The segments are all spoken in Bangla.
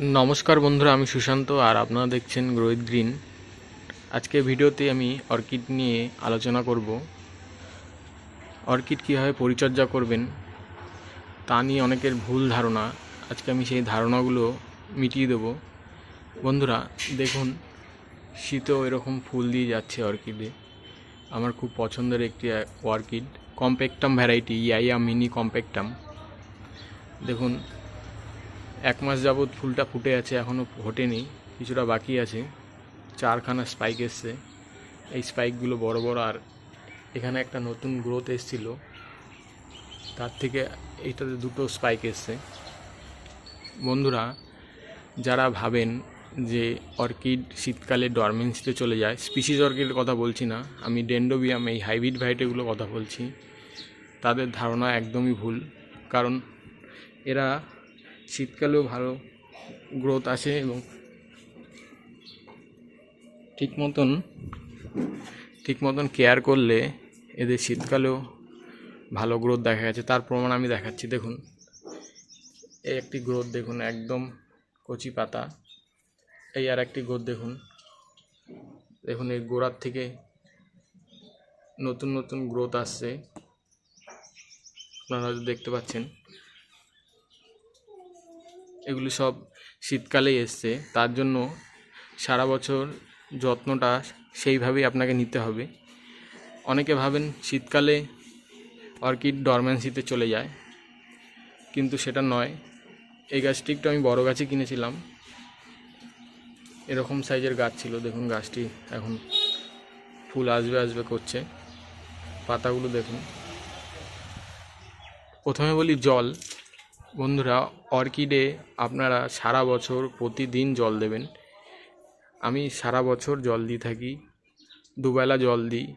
নমস্কার বন্ধুরা, আমি সুশান্ত আর আপনারা দেখছেন গ্রোহিত গ্রিন। আজকে ভিডিওতে আমি অর্কিড নিয়ে আলোচনা করব। অর্কিড কীভাবে পরিচর্যা করবেন, তা নিয়ে অনেকের ভুল ধারণা। আজকে আমি সেই ধারণাগুলো মিটিয়ে দেব। বন্ধুরা, দেখুন, শীতেও এরকম ফুল দিয়ে যাচ্ছে অর্কিডে। আমার খুব পছন্দের একটি অর্কিড কম্প্যাক্টাম ভ্যারাইটি, ইয়াইয়া মিনি কম্প্যাক্টাম দেখুন এক মাস যাবৎ ফুলটা ফুটে আছে এখনও ফোটেনি, কিছুটা বাকি আছে। চারখানা স্পাইক এসছে। এই স্পাইকগুলো বড় বড় আর এখানে একটা নতুন গ্রোথ এসছিল। তার থেকে এইটাতে দুটো স্পাইক এসছে। বন্ধুরা, যারা ভাবেন যে অর্কিড শীতকালে ডরমেন্সিতে চলে যায় স্পিসিস অর্কিডের কথা বলছি না, আমি ডেন্ডোবিয়াম এই হাইব্রিড ভ্যারাইটিগুলো কথা বলছি, তাদের ধারণা একদমই ভুল। কারণ এরা শীতকালেও ভালো গ্রোথ আসে এবং ঠিক মতন ঠিক মতন কেয়ার করলে এদের শীতকালেও ভালো গ্রোথ দেখা গেছে। তার প্রমাণ আমি দেখাচ্ছি। দেখুন, এই একটি গ্রোথ দেখুন, একদম কচি পাতা। এই আর একটি গ্রোথ দেখুন। দেখুন, এই গোড়ার থেকে নতুন নতুন গ্রোথ আসছে। আপনারা দেখতে পাচ্ছেন। এগুলি সব শীতকালেই এসছে। তার জন্য সারা বছর যত্নটা সেইভাবেই আপনাকে নিতে হবে। অনেকে ভাবেন শীতকালে অর্কিড ডরম্যান্সিতে চলে যায়, কিন্তু সেটা নয়। এই গাছটি একটু আমি বড় গাছই কিনেছিলাম। এরকম সাইজের গাছ ছিল, দেখুন গাছটি এখন ফুল আসবে আসবে করছে। পাতাগুলো দেখুন। প্রথমে বলি জল। বন্ধুরা, অর্কিডে আপনারা সারা বছর প্রতিদিন জল দেবেন। আমি সারা বছর জল দিয়ে থাকি, দুবেলা জল দিই।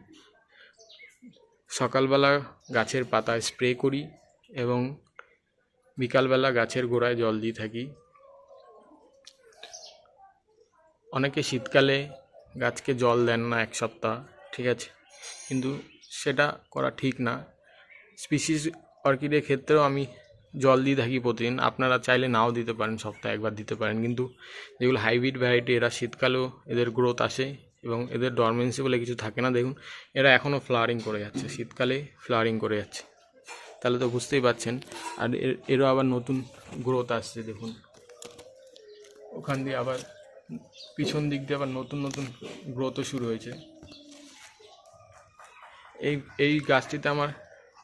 সকালবেলা গাছের পাতায় স্প্রে করি এবং বিকালবেলা গাছের গোড়ায় জল দিয়ে থাকি। অনেকে শীতকালে গাছকে জল দেন না এক সপ্তাহ, ঠিক আছে? কিন্তু সেটা করা ঠিক না। স্পিসিস অর্কিডের ক্ষেত্রেও আমি জল দিয়ে থাকি প্রতিদিন। আপনারা চাইলে নাও দিতে পারেন, সপ্তাহে একবার দিতে পারেন। কিন্তু যেগুলো হাইব্রিড ভ্যারাইটি এরা শীতকালেও এদের গ্রোথ আসে এবং এদের ডরমেন্সি বলে কিছু থাকে না। দেখুন, এরা এখনও ফ্লাওয়ারিং করে যাচ্ছে, শীতকালে ফ্লাওয়ারিং করে যাচ্ছে। তাহলে তো বুঝতেই পারছেন। আর এর এরও আবার নতুন গ্রোথ আসছে, দেখুন। ওখান দিয়ে আবার পিছন দিক দিয়ে আবার নতুন নতুন গ্রোথও শুরু হয়েছে। এই এই গাছটিতে আমার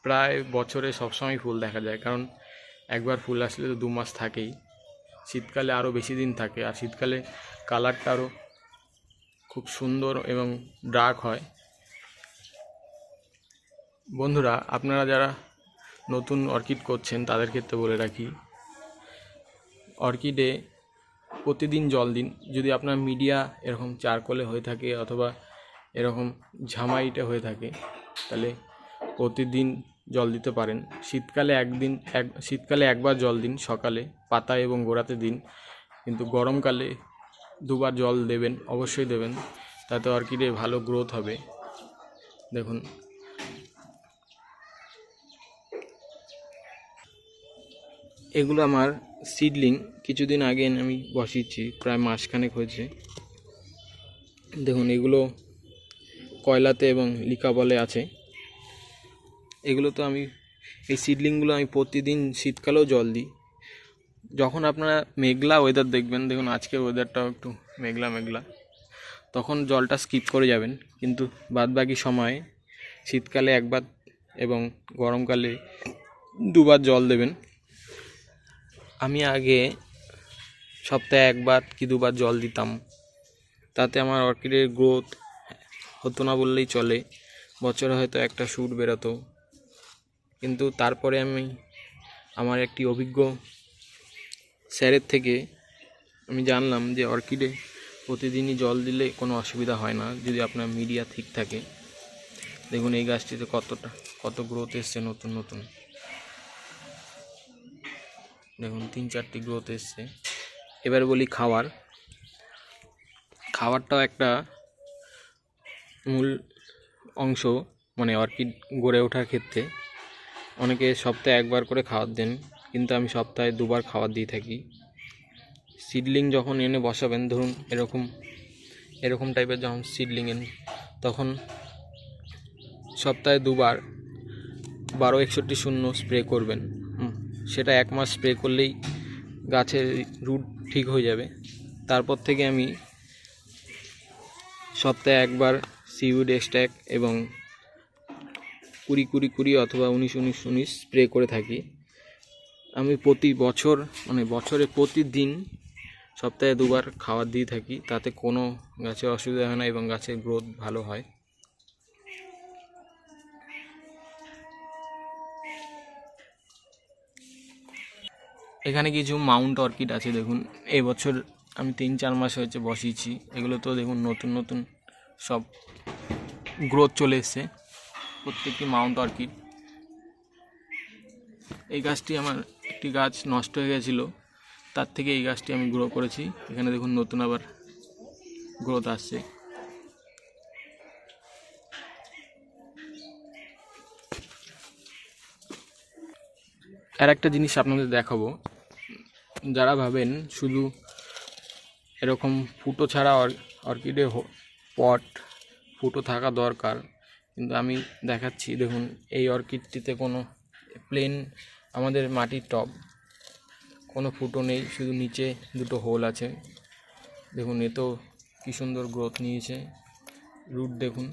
প্রায় বছরে সবসময় ফুল দেখা যায়। কারণ একবার ফুল আসলে তো দু মাস থাকেই। শীতকালে আরও বেশি দিন থাকে, আর শীতকালে কালারটা আরও খুব সুন্দর এবং ডার্ক হয়। বন্ধুরা, আপনারা যারা নতুন অর্কিড করছেন, তাদের ক্ষেত্রে বলে রাখি, অর্কিডে প্রতিদিন জল দিন। যদি আপনার মিডিয়া এরকম চারকোলে হয়ে থাকে অথবা এরকম ঝামাইটে হয়ে থাকে, তাহলে প্রতিদিন জল দিতে পারেন। শীতকালে একদিন, এক, শীতকালে একবার জল দিন সকালে, পাতা এবং গোড়াতে দিন। কিন্তু গরমকালে দুবার জল দেবেন, অবশ্যই দেবেন। তাতে অর্কিডে ভালো গ্রোথ হবে। দেখুন। এগুলো আমার সিডলিং। কিছুদিন আগে আমি বসিয়েছি, প্রায় মাসখানেক হয়েছে। দেখুন, এগুলো কয়লাতে এবং লিকা বলে আছে। এগুলো তো আমি, এই সিডলিংগুলো আমি প্রতিদিন শীতকালেও জল দিই। যখন আপনারা মেঘলা ওয়েদার দেখবেন, দেখুন আজকের ওয়েদারটাও একটু মেঘলা মেঘলা, তখন জলটা স্কিপ করে যাবেন। কিন্তু বাদবাকি সময়ে শীতকালে একবার এবং গরমকালে দুবার জল দেবেন। আমি আগে সপ্তাহে একবার কি দুবার জল দিতাম। তাতে আমার অর্কিডের গ্রোথ হতো না বললেই চলে। বছরে হয়তো একটা শ্যুট বেরোতো। কিন্তু তারপরে আমি আমার একটি অভিজ্ঞ স্যারের থেকে আমি জানলাম যে অর্কিডে প্রতিদিনই জল দিলে কোনো অসুবিধা হয় না যদি আপনার মিডিয়া ঠিক থাকে। দেখুন এই গাছটিতে কতটা, কত গ্রোথ এসছে নতুন নতুন। দেখুন, তিন চারটি গ্রোথ এসছে। এবার বলি খাওয়ার। খাওয়ারটাও একটা মূল অংশ মানে অর্কিড গড়ে ওঠার ক্ষেত্রে। অনেকে সপ্তাহে একবার করে খাবার দেন, কিন্তু আমি সপ্তাহে দুবার খাবার দিয়ে থাকি। সিডলিং যখন এনে বসাবেন, ধরুন এরকম এরকম টাইপের যখন সিডলিং এন, তখন সপ্তাহে দুবার বারো একষট্টি শূন্য স্প্রে করবেন। সেটা এক মাস স্প্রে করলেই গাছের রুট ঠিক হয়ে যাবে। তারপর থেকে আমি সপ্তাহে একবার সিউড এক্সট্যাক এবং কুড়ি কুড়ি কুড়ি অথবা উনিশ উনিশ উনিশ স্প্রে করে থাকি। আমি প্রতি বছর মানে বছরে প্রতিদিন সপ্তাহে দুবার খাবার দিয়ে থাকি, তাতে কোনো গাছের অসুবিধা হয় না এবং গাছের গ্রোথ ভালো হয়। এখানে কিছু মাউন্ট অর্কিড আছে, দেখুন। এবছর আমি তিন চার মাস হয়েছে বসিয়েছি। এগুলো তো দেখুন নতুন নতুন সব গ্রোথ চলে এসছে। প্রত্যেকটি মাউন্ট অর্কিড। এই গাছটি আমার একটি গাছ নষ্ট হয়ে গেছিল। তার থেকে এই গাছটি আমি গ্রো করেছি। এখানে দেখুন নতুন আবার গ্রোথ আসছে। আর একটা জিনিস আপনাদের দেখাবো। যারা ভাবেন শুধু এরকম ফুটো ছাড়া অর- অর্কিডে পট, ফুটো থাকা দরকার কিন্তু আমি দেখাচ্ছি, দেখুন, এই অর্কিডটিতে কোনো প্লেন আমাদের মাটির টব কোনো ফুটো নেই, শুধু নিচে দুটো হোল আছে। দেখুন, এ তো কী সুন্দর গ্রোথ নিয়েছে। রুট দেখুন,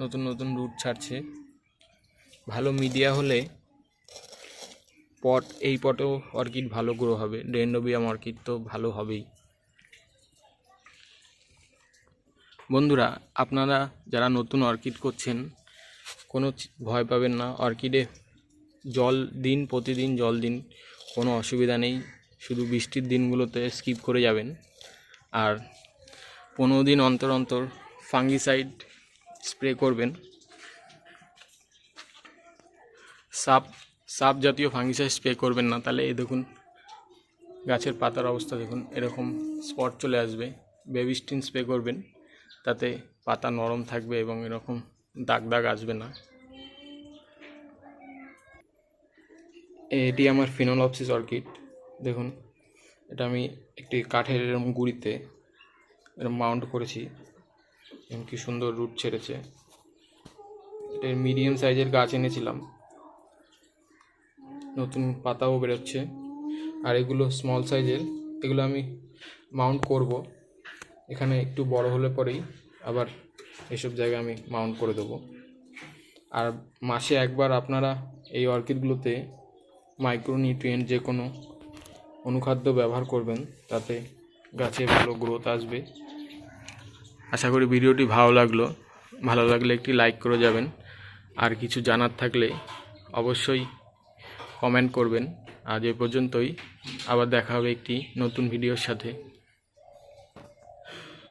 নতুন নতুন রুট ছাড়ছে। ভালো মিডিয়া হলে পট এই পটেও অর্কিড ভালো গ্রো হবে। ডেন্ডোবিয়াম অর্কিড তো ভালো হবেই। বন্ধুরা, আপনারা যারা নতুন অর্কিড করছেন, কোনো ভয় পাবেন না। অর্কিডে জল দিন, প্রতিদিন জল দিন, কোনো অসুবিধা নেই। শুধু বৃষ্টির দিনগুলোতে স্কিপ করে যাবেন। আর পনেরো দিন অন্তর অন্তর ফাঙ্গিসাইড স্প্রে করবেন। সাপ সাপ জাতীয় ফাঙ্গিসাইড স্প্রে করবেন না। তাহলে এই দেখুন, গাছের পাতার অবস্থা দেখুন, এরকম স্পট চলে আসবে। বেবিস্টিন স্প্রে করবেন। তাতে পাতা নরম থাকবে এবং এরকম দাগ দাগ আসবে না। এটি আমার ফিনোলপসিস অর্কিড। দেখুন, এটা আমি একটি কাঠের এরকম গুঁড়িতে এরকম মাউন্ট করেছি। এবং কি সুন্দর রুট ছেড়েছে। এটা মিডিয়াম সাইজের গাছ এনেছিলাম। নতুন পাতাও বেরোচ্ছে। আর এগুলো স্মল সাইজের এগুলো আমি মাউন্ট করব। এখানে একটু বড় হলে পরেই আবার এসব জায়গায় আমি মাউন্ট করে দেবো। আর মাসে একবার আপনারা এই অর্কিডগুলোতে মাইক্রোনিউট্রিয়েন্ট যে কোনো অনুখাদ্য ব্যবহার করবেন, তাতে গাছে ভালো গ্রোথ আসবে। আশা করি ভিডিওটি ভালো লাগল। ভালো লাগলে একটি লাইক করে যাবেন। আর কিছু জানার থাকলে অবশ্যই কমেন্ট করবেন। আজ এ পর্যন্তই। আবার দেখা হবে একটি নতুন ভিডিওর সাথে।